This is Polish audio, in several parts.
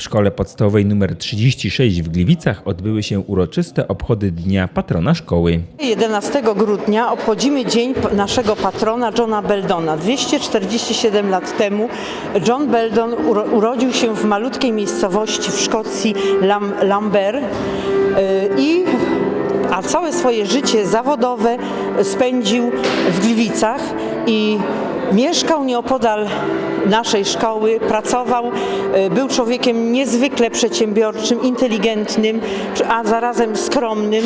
W szkole podstawowej nr 36 w Gliwicach odbyły się uroczyste obchody Dnia Patrona Szkoły. 11 grudnia obchodzimy dzień naszego patrona Johna Beldona. 247 lat temu John Beldon uro urodził się w malutkiej miejscowości w Szkocji Lam Lambert yy, i a całe swoje życie zawodowe spędził w Gliwicach i mieszkał nieopodal naszej szkoły, pracował, e, był człowiekiem niezwykle przedsiębiorczym, inteligentnym, a zarazem skromnym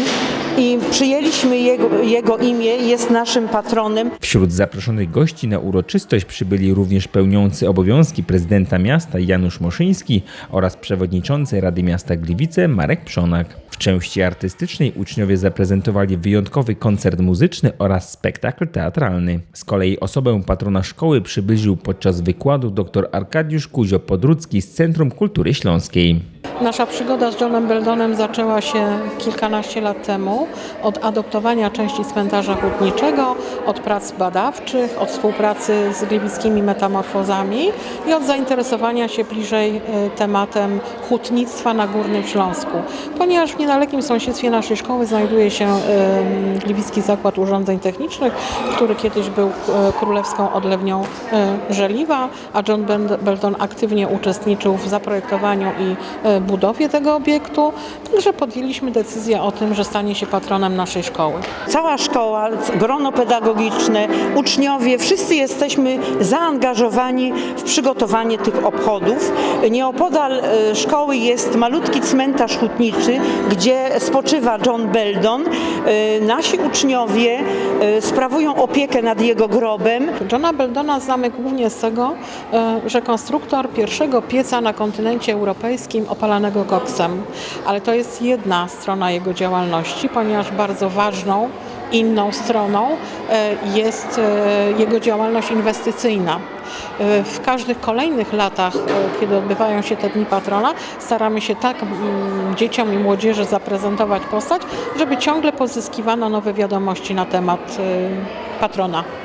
i przyjęliśmy jego, jego imię, jest naszym patronem. Wśród zaproszonych gości na uroczystość przybyli również pełniący obowiązki prezydenta miasta Janusz Moszyński oraz przewodniczący Rady Miasta Gliwice Marek Przonak. W części artystycznej uczniowie zaprezentowali wyjątkowy koncert muzyczny oraz spektakl teatralny. Z kolei osobę patrona szkoły przybliżył podczas wykładu dr Arkadiusz Kuzio-Podrucki z Centrum Kultury Śląskiej. Nasza przygoda z Johnem Beldonem zaczęła się kilkanaście lat temu od adoptowania części cmentarza hutniczego, od prac badawczych, od współpracy z gliwickimi metamorfozami i od zainteresowania się bliżej e, tematem hutnictwa na Górnym Śląsku. Ponieważ w niedalekim sąsiedztwie naszej szkoły znajduje się Gliwicki Zakład Urządzeń Technicznych, który kiedyś był e, królewską odlewnią e, żeliwa, a John Beldon aktywnie uczestniczył w zaprojektowaniu i budowie tego obiektu, także podjęliśmy decyzję o tym, że stanie się patronem naszej szkoły. Cała szkoła, grono pedagogiczne, uczniowie, wszyscy jesteśmy zaangażowani w przygotowanie tych obchodów. Nieopodal e, szkoły jest malutki cmentarz hutniczy, gdzie spoczywa John Beldon. E, Nasi uczniowie e, sprawują opiekę nad jego grobem. Johna Beldona znamy głównie z tego, że konstruktor pierwszego pieca na kontynencie europejskim opalanego koksem. Ale to jest jedna strona jego działalności, ponieważ bardzo ważną inną stroną e, jest e, jego działalność inwestycyjna. E, W każdych kolejnych latach, kiedy odbywają się te dni patrona, staramy się tak mm, dzieciom i młodzieży zaprezentować postać, żeby ciągle pozyskiwano nowe wiadomości na temat patrona.